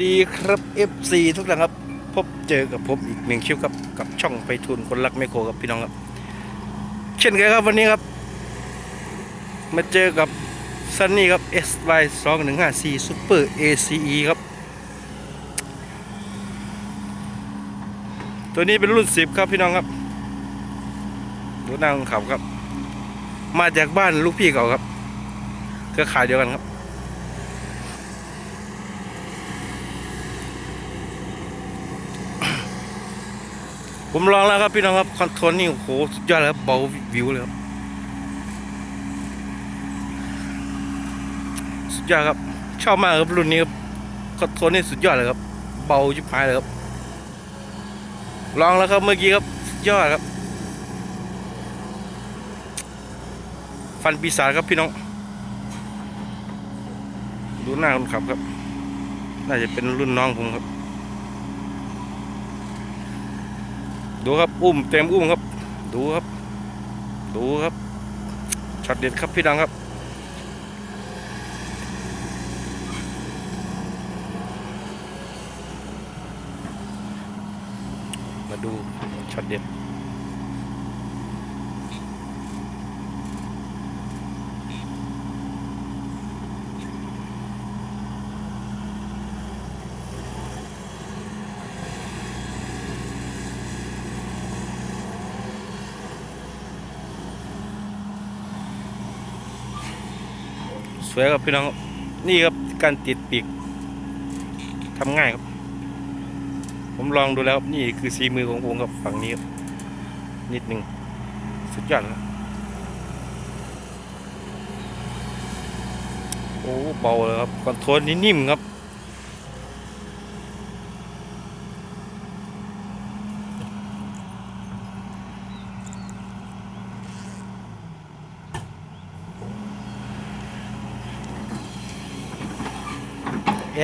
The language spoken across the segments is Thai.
ดีครับ FC ทุกท่านครับ พบเจอกับผมอีกหนึ่งคิวครับกับช่องไปทุนคนรักแมโครครับพี่น้องครับ เช่นเคยครับวันนี้ครับ มาเจอกับซันนี่ครับ SY 2 1 5 4 Super ACE ครับ ตัวนี้เป็นรุ่น 10 ครับพี่น้องครับดูหน้าของเขาครับ มาจากบ้านลูกพี่เขาครับเครือข่ายเดียวกันครับ ผมลองแล้วครับพี่น้องครับคอนโทรลนี่โอ้โหสุดยอดเลยครับเบาวิวเลยครับสุดยอดครับชอบมากครับรุ่นนี้ครับคอนโทรลนี่สุดยอดเลยครับ เบาชิบหายเลยครับ ลองแล้วครับเมื่อกี้ครับสุดยอดครับ ฟันปีศาจครับพี่น้อง ดูหน้าคนขับครับ น่าจะเป็นรุ่นน้องผมครับ ดูครับอุ้มเต็มอุ้มครับ ดูครับ ดูครับช็อตเด็ดครับพี่ดังครับมาดูช็อตเด็ด สวยครับพี่น้องนี่ครับการติดปีกทำง่ายครับ ผมลองดูแล้วครับนี่คือสีมือของผมครับฝั่งนี้ครับนิดหนึ่งสุดยอดครับโอ้เบาเลยครับคอนโทรลนี่นิ่มครับ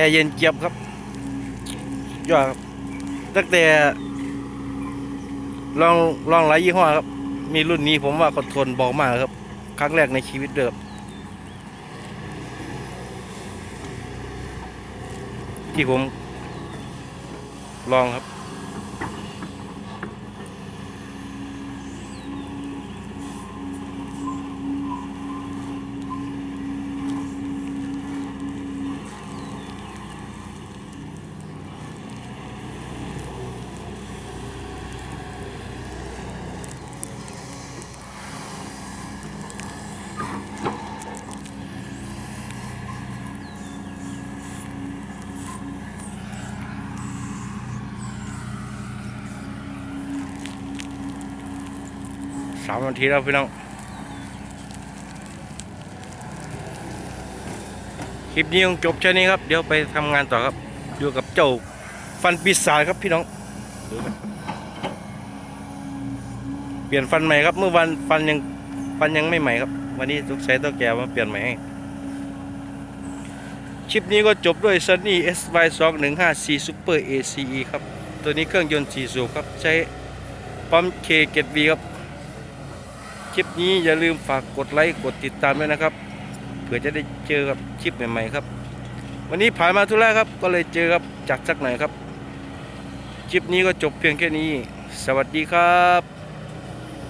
ร์เย็นเจี๊ยบครับยอดครับตั้งแต่ลองลองหลายยี่ห้อครับ มีรุ่นนี้ผมว่าคอนโทรลเบามากครับ ครั้งแรกในชีวิตเดิมที่ผมลองครับ สามนาทีแล้วพี่น้อง คลิปนี้คงจบแค่นี้ครับ เดี๋ยวไปทำงานต่อครับ อยู่กับเจ้าฟันปีศาจครับพี่น้อง เปลี่ยนฟันใหม่ครับ เมื่อวันฟันยังฟันยังไม่ใหม่ครับ วันนี้ต้องใช้ตัวแกมาเปลี่ยนใหม่ให้คลิปนี้ก็จบด้วย Sunny SY 2 1 5 4 Super ACE ครับ ตัวนี้เครื่องยนต์4สูบครับ ใช้ปั๊ม K 7 V ครับ ลิปนี้อย่าลืมฝากกดไลค์กดติดตามด้วยนะครับ เผื่อจะได้เจอกับคลิปใหม่ๆครับ วันนี้ผ่านมาทุรศครับ ก็เลยเจอครับจัดสักหน่อยครับคลิปนี้ก็จบเพียงแค่นี้ สวัสดีครับ